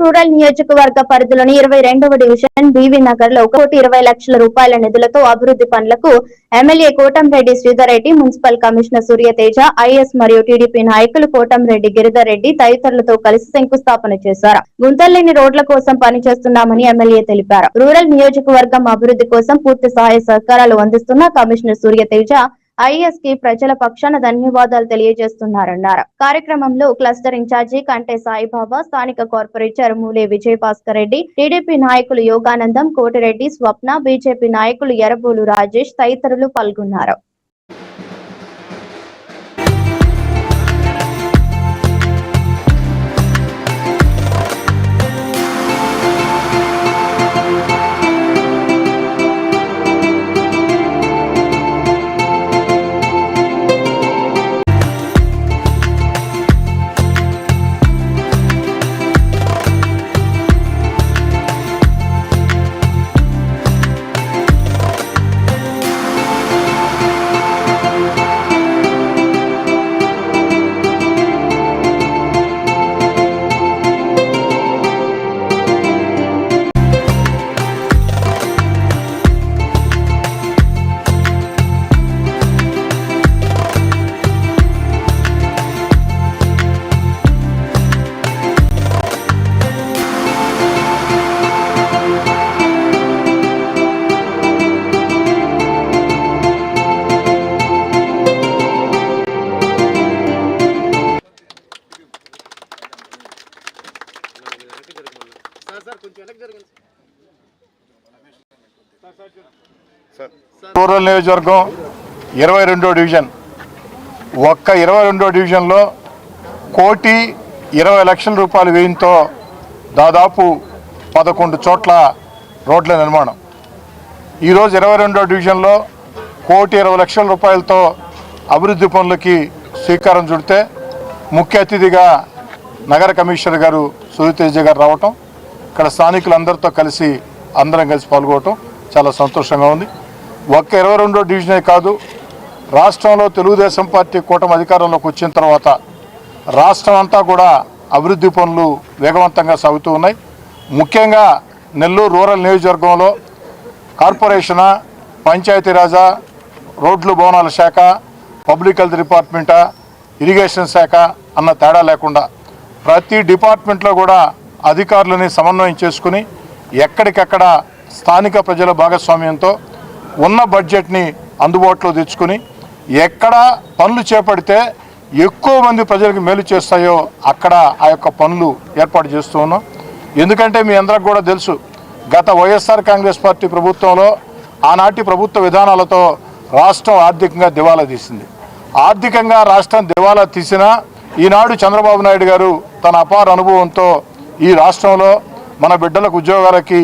Rural నియోజకవర్గ పరిధిలోని ఇరవై రెండవ డివిజన్ బీవీ నగర్లో ఒక కోటి ఇరవై లక్షల రూపాయల నిధులతో అభివృద్ధి పనులకు MLA Kotamreddy Sridhar Reddy municipal commissioner Suryateja IS మరియు టీడీపీ నాయకులు కోటంరెడ్డి గిరిధర్రెడ్డి తదితరులతో కలిసి శంకుస్థాపన చేశారు. గుంతలేని రోడ్ల కోసం పనిచేస్తున్నామని ఎమ్మెల్యే తెలిపారు. రూరల్ నియోజకవర్గం అభివృద్ధి కోసం పూర్తి సహాయ సహకారాలు అందిస్తున్న కమిషనర్ సూర్యతేజ ఐఎస్కి ప్రజల పక్షాన ధన్యవాదాలు తెలియజేస్తున్నారన్నారు. కార్యక్రమంలో క్లస్టర్ ఇన్ఛార్జి కంటే సాయిబాబా స్థానిక కార్పొరేటర్ మూలే విజయ్ భాస్కర్ రెడ్డి టీడీపీ నాయకులు యోగానందం కోటిరెడ్డి స్వప్న బీజేపీ నాయకులు ఎర్రబోలు రాజేష్ తదితరులు పాల్గొన్నారు. రూరల్ నియోజకవర్గం ఇరవై రెండో డివిజన్. ఒక్క ఇరవై రెండో డివిజన్లో కోటి ఇరవై లక్షల రూపాయల వ్యయంతో దాదాపు పదకొండు చోట్ల రోడ్ల నిర్మాణం. ఈరోజు ఇరవై రెండో డివిజన్లో కోటి ఇరవై లక్షల రూపాయలతో అభివృద్ధి పనులకి శ్రీకారం చుడితే ముఖ్య అతిథిగా నగర కమిషనర్ గారు సూర్యతేజ గారు రావటం ఇక్కడ స్థానికులందరితో కలిసి అందరం కలిసి పాల్గొవటం చాలా సంతోషంగా ఉంది. ఒక్క ఇరవై రెండో డివిజనే కాదు రాష్ట్రంలో తెలుగుదేశం పార్టీ కూటమి అధికారంలోకి వచ్చిన తర్వాత రాష్ట్రం అంతా కూడా అభివృద్ధి పనులు వేగవంతంగా సాగుతూ ఉన్నాయి. ముఖ్యంగా నెల్లూరు రూరల్ నియోజకవర్గంలో కార్పొరేషనా పంచాయతీరాజా రోడ్లు భవనాల శాఖ పబ్లిక్ హెల్త్ డిపార్ట్మెంటా ఇరిగేషన్ శాఖ అన్న తేడా లేకుండా ప్రతి డిపార్ట్మెంట్లో కూడా అధికారులని సమన్వయం చేసుకుని ఎక్కడికక్కడ స్థానిక ప్రజల భాగస్వామ్యంతో ఉన్న బడ్జెట్ని అందుబాటులో తెచ్చుకుని ఎక్కడ పనులు చేపడితే ఎక్కువ మంది ప్రజలకు మేలు చేస్తాయో అక్కడ ఆ యొక్క పనులు ఏర్పాటు చేస్తూ ఉన్నాం. ఎందుకంటే మీ అందరికి కూడా తెలుసు గత వైఎస్ఆర్ కాంగ్రెస్ పార్టీ ప్రభుత్వంలో ఆనాటి ప్రభుత్వ విధానాలతో రాష్ట్రం ఆర్థికంగా దివాలా తీసింది. ఆర్థికంగా రాష్ట్రం దివాలా తీసినా ఈనాడు చంద్రబాబు నాయుడు గారు తన అపార అనుభవంతో ఈ రాష్ట్రంలో మన బిడ్డలకు ఉద్యోగాలకి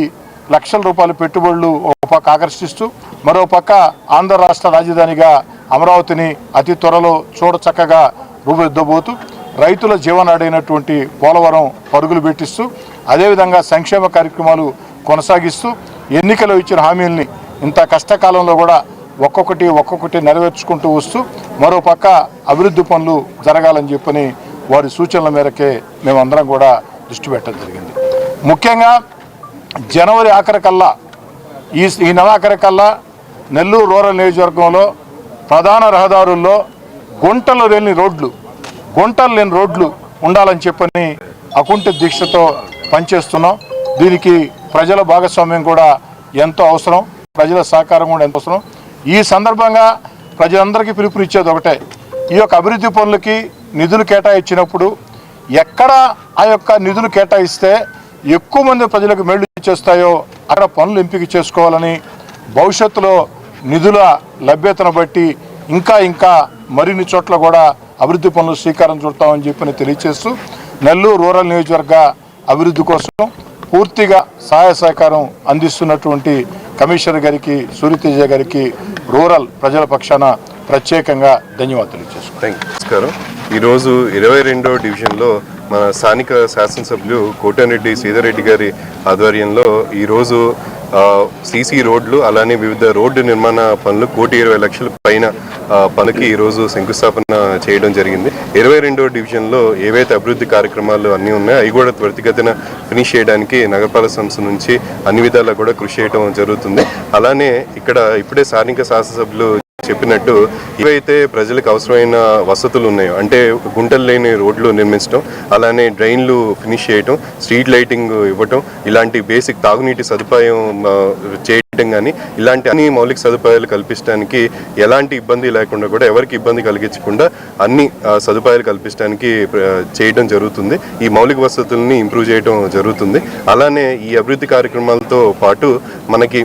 లక్షల రూపాయల పెట్టుబడులు ఒక పక్క ఆకర్షిస్తూ మరో పక్క ఆంధ్ర రాష్ట్ర రాజధానిగా అమరావతిని అతి త్వరలో చూడచక్కగా రూపుదిద్దబోతూ రైతుల జీవనాడైనటువంటి పోలవరం పరుగులు పెట్టిస్తూ అదేవిధంగా సంక్షేమ కార్యక్రమాలు కొనసాగిస్తూ ఎన్నికలు ఇచ్చిన హామీల్ని ఇంత కష్టకాలంలో కూడా ఒక్కొక్కటి ఒక్కొక్కటి నెరవేర్చుకుంటూ వస్తూ మరో పక్క అభివృద్ధి పనులు జరగాలని చెప్పని వారి సూచనల మేరకే మేమందరం కూడా దృష్టి పెట్టడం జరిగింది. ముఖ్యంగా జనవరి ఆఖరికల్లా ఈ ఈ నెలాఖరికల్లా నెల్లూరు రూరల్ నియోజకవర్గంలో ప్రధాన రహదారుల్లో గుంటలు లేని రోడ్లు గుంటలు లేని రోడ్లు ఉండాలని చెప్పని అకుంఠ దీక్షతో పనిచేస్తున్నాం. దీనికి ప్రజల భాగస్వామ్యం కూడా ఎంతో అవసరం ప్రజల సహకారం కూడా ఎంతో అవసరం. ఈ సందర్భంగా ప్రజలందరికీ పిలుపునిచ్చేది ఒకటే ఈ యొక్క అభివృద్ధి పనులకి నిధులు కేటాయించినప్పుడు ఎక్కడ ఆ యొక్క నిధులు కేటాయిస్తే ఎక్కువ మంది ప్రజలకు మేళ్ళు చేస్తాయో అక్కడ పనులు ఎంపిక చేసుకోవాలని భవిష్యత్తులో నిధుల లభ్యతను బట్టి ఇంకా ఇంకా మరిన్ని చోట్ల కూడా అభివృద్ధి పనులు శ్రీకారం చుడతామని చెప్పి తెలియజేస్తూ నెల్లూరు రూరల్ నియోజకవర్గ అభివృద్ధి కోసం పూర్తిగా సహాయ సహకారం అందిస్తున్నటువంటి కమిషనర్ గారికి సూర్యతేజ గారికి రూరల్ ప్రజల పక్షాన ప్రత్యేకంగా ధన్యవాదాలు థ్యాంక్ నమస్కారం. ఈరోజు ఇరవై రెండో డివిజన్లో మన స్థానిక శాసనసభ్యులు కోటరెడ్డి సీతారెడ్డి గారి ఆధ్వర్యంలో ఈరోజు సీసీ రోడ్లు అలానే వివిధ రోడ్డు నిర్మాణ పనులు కోటి ఇరవై లక్షల పైన పనికి ఈరోజు శంకుస్థాపన చేయడం జరిగింది. ఇరవై రెండో డివిజన్లో ఏవైతే అభివృద్ధి కార్యక్రమాలు అన్నీ ఉన్నాయో అవి కూడా త్వరితగతిన ఫినిష్ చేయడానికి నగరపాలక సంస్థ నుంచి అన్ని విధాలా కూడా కృషి చేయడం జరుగుతుంది. అలానే ఇక్కడ ఇప్పుడే స్థానిక శాసనసభ్యులు చెప్పినట్టు ఏవైతే ప్రజలకు అవసరమైన వసతులు ఉన్నాయో అంటే గుంటలు లేని రోడ్లు నిర్మించడం అలానే డ్రైన్లు ఫినిష్ చేయటం స్ట్రీట్ లైటింగ్ ఇవ్వటం ఇలాంటి బేసిక్ తాగునీటి సదుపాయం చేయటం కానీ ఇలాంటి అన్ని మౌలిక సదుపాయాలు కల్పించడానికి ఎలాంటి ఇబ్బంది లేకుండా కూడా ఎవరికి ఇబ్బంది కలిగించకుండా అన్ని సదుపాయాలు కల్పించడానికి చేయడం జరుగుతుంది. ఈ మౌలిక వసతుల్ని ఇంప్రూవ్ చేయడం జరుగుతుంది. అలానే ఈ అభివృద్ధి కార్యక్రమాలతో పాటు మనకి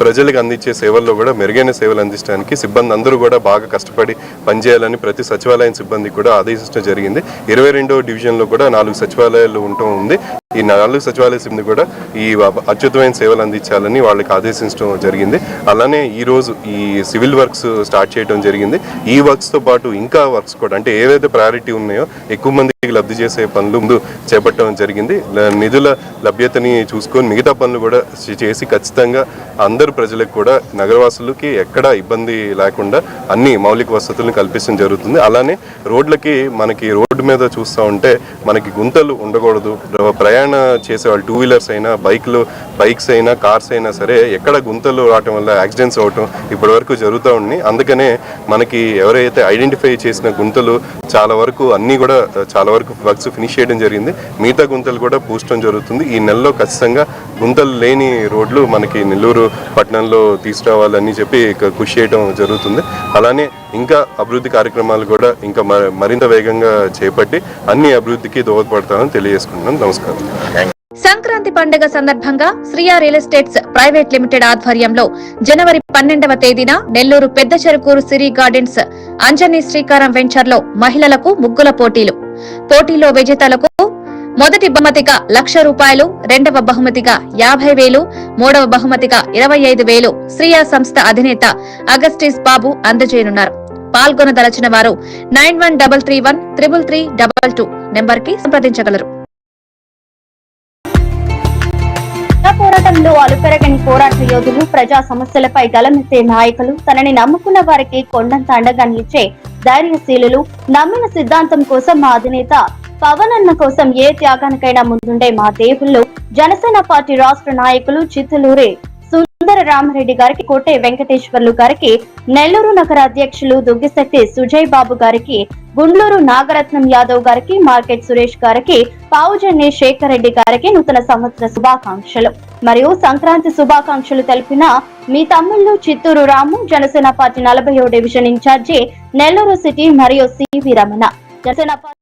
ప్రజలకు అందించే సేవల్లో కూడా మెరుగైన సేవలు అందించడానికి సిబ్బంది అందరూ కూడా బాగా కష్టపడి పనిచేయాలని ప్రతి సచివాలయం సిబ్బంది కూడా ఆదేశించడం జరిగింది. ఇరవై రెండవ డివిజన్లో కూడా నాలుగు సచివాలయాలు ఉండటం ఉంది. ఈ నాలుగు సచివాలయ సిబ్బంది కూడా ఈ అబ- అత్యుత్తమైన సేవలు అందించాలని వాళ్ళకి ఆదేశించడం జరిగింది. అలానే ఈ రోజు ఈ సివిల్ వర్క్స్ స్టార్ట్ చేయడం జరిగింది. ఈ వర్క్స్తో పాటు ఇంకా వర్క్స్ కూడా అంటే ఏవైతే ప్రయారిటీ ఉన్నాయో ఎక్కువ మందికి లబ్ధి చేసే పనులు ముందు చేపట్టడం జరిగింది. నిధుల లభ్యతని చూసుకొని మిగతా పనులు కూడా చేసి ఖచ్చితంగా అందరు ప్రజలకు కూడా నగరవాసులకి ఎక్కడ ఇబ్బంది లేకుండా అన్ని మౌలిక వసతులను కల్పించడం జరుగుతుంది. అలానే రోడ్లకి మనకి రోడ్డు మీద చూస్తూ ఉంటే మనకి గుంతలు ఉండకూడదు. ప్రయాణ చేసే వాళ్ళు టూ వీలర్స్ అయినా బైక్లు బైక్స్ అయినా కార్స్ అయినా సరే ఎక్కడ గుంతలు రావటం వల్ల యాక్సిడెంట్స్ అవటం ఇప్పటి వరకు జరుగుతూ ఉంది అందుకనే మనకి ఎవరైతే ఐడెంటిఫై చేసిన గుంతలు చాలా వరకు అన్నీ కూడా చాలా వరకు వర్క్స్ ఫినిష్ చేయడం జరిగింది. మిగతా గుంతలు కూడా పూసడం జరుగుతుంది. ఈ నెలలో ఖచ్చితంగా గుంతలు లేని రోడ్లు మనకి నెల్లూరు పట్టణంలో తీసుకురావాలని చెప్పి కృషి చేయడం జరుగుతుంది. అలానే ఇంకా అభివృద్ధి కార్యక్రమాలు కూడా ఇంకా మ- మరింత వేగంగా చేపట్టి అన్ని అభివృద్ధికి దోహదపడతానని తెలియజేసుకుంటున్నాను. నమస్కారం. సంక్రాంతి పండుగ సందర్భంగా Shriya real estates private limited ఆధ్వర్యంలో జనవరి పన్నెండవ తేదీన నెల్లూరు పెద్ద చెరుకూరు సిరి గార్డెన్స్ అంజనీ శ్రీకారం వెంచర్లో మహిళలకు ముగ్గుల పోటీలు. పోటీలో విజేతలకు మొదటి బహుమతిగా లక్ష రూపాయలు రెండవ బహుమతిగా యాభై వేలు మూడవ బహుమతిగా ఇరవై ఐదు వేలు శ్రీయా సంస్థ అధినేత అగస్టిస్ బాబు అందజేయనున్నారు. పాల్గొనదలచిన వారు nine one double three one triple three double two నెంబర్కి సంప్రదించగలరు పోరాటంలో అలుపెరగని పోరాట యోధులు ప్రజా సమస్యలపై గలమెత్తే నాయకులు తనని నమ్ముకున్న వారికి కొండంత అండగా నిలిచే ధైర్యశీలులు నమ్మిన సిద్ధాంతం కోసం మా అధినేత పవన్ అన్న కోసం ఏ త్యాగానికైనా ముందుండే మా దేవుళ్ళు జనసేన పార్టీ రాష్ట్ర నాయకులు చిత్తులూరే రామరెడ్డి గారికి కోటే వెంకటేశ్వర్లు గారికి నెల్లూరు నగర అధ్యక్షులు దుగ్గిశెట్టి సుజయ్ బాబు గారికి గుండ్లూరు నాగరత్నం యాదవ్ గారికి మార్కెట్ సురేష్ గారికి పావుజన్ని శేఖర్ రెడ్డి గారికి నూతన సంవత్సర శుభాకాంక్షలు. మరియు సంక్రాంతి శుభాకాంక్షలు తెలిపిన మీ తమ్ముళ్ళు చిత్తూరు రాము జనసేన పార్టీ నలభై డివిజన్ ఇన్ఛార్జి నెల్లూరు సిటీ మరియు సివి రమణ. జనసేన పార్టీ